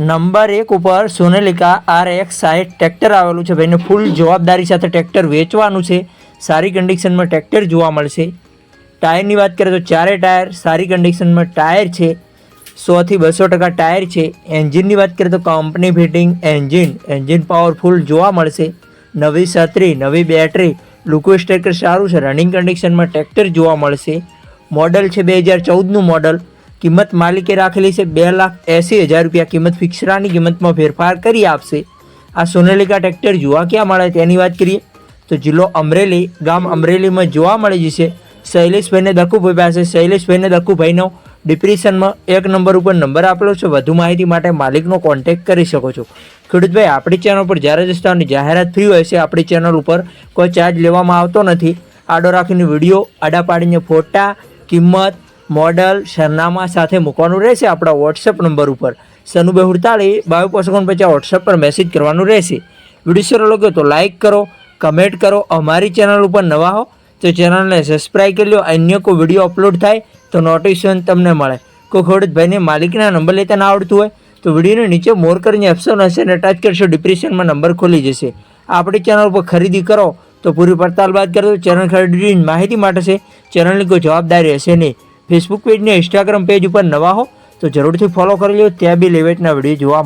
Number એક ઉપર Sonalika R X સાઠ ટ્રેક્ટર આવેલું છે. ભાઈને ફૂલ જવાબદારી સાથે ટ્રેક્ટર વેચવાનું છે. સારી કન્ડિશનમાં ટ્રેક્ટર જોવા મળશે. ટાયરની વાત કરીએ તો ચારે ટાયર સારી કન્ડિશનમાં ટાયર છે. સોથી બસો ટકા ટાયર છે. એન્જિનની વાત કરીએ તો company fitting engine engine powerful જોવા મળશે. નવી છત્રી, નવી બેટરી લુકો સ્ટેકર સારું છે. રનિંગ કન્ડિશનમાં ટ્રેક્ટર જોવા મળશે. મોડલ છે બે હજાર ચૌદનું મોડલ કિંમત માલિકે રાખેલી છે બે લાખ એંસી હજાર રૂપિયા. કિંમત ફિક્સરાની કિંમતમાં ફેરફાર કરી આપશે. આ સોનેલિકા ટ્રેક્ટર જોવા ક્યાં મળે તેની વાત કરીએ તો જિલ્લો અમરેલી, ગામ અમરેલીમાં જોવા મળી જશે. શૈલેષભાઈને દકુભાઈ પાસે. શૈલેષભાઈને દકુભાઈનો ડિપ્રેશનમાં એક નંબર ઉપર નંબર આપેલો છે. વધુ માહિતી માટે માલિકનો કોન્ટેક્ટ કરી શકો છો. ખેડૂતભાઈ, આપણી ચેનલ પર જ્યારે રસ્તાની જાહેરાત ફ્રી હોય છે, આપણી ચેનલ ઉપર કોઈ ચાર્જ લેવામાં આવતો નથી. આડો રાખીને વીડિયો, આડા પાડીને ફોટા, કિંમત મોડલ સરનામા સાથે મૂકવાનું રહેશે આપણા વોટ્સએપ નંબર ઉપર. સનુબે હુડતાળી બાયો પોસકોન પછી વોટ્સએપ પર મેસેજ કરવાનું રહેશે. વીડિયો સારો લાગ્યો તો લાઇક કરો કમેન્ટ કરો, અમારી ચેનલ ઉપર નવા હો, તો ચેનલને સબસ્ક્રાઈબ કરી લો, અન્ય કોઈ વીડિયો અપલોડ થાય તો નોટિફિકેશન તમને મળે. કોઈ ખેડૂત ભાઈને માલિકના નંબર લેતા ના આવડતું હોય, તો વિડીયોને નીચે મોર કરીને ઓપ્શન હશે અને ટચ કરશો ડિપ્રેશનમાં નંબર ખોલી જશે. આપણી ચેનલ પર ખરીદી કરો, તો પૂરી પડતાલ બાદ કરજો ચેનલ ખરીદીની માહિતી માટે છે. ચેનલની કોઈ જવાબદારી હશે નહીં. ફેસબુક પેજ ને ઇન્સ્ટાગ્રામ પેજ ઉપર નવા હો, તો જરૂરથી ફોલો કરી લો ત્યાં બી લેવેટના વીડિયો જોવા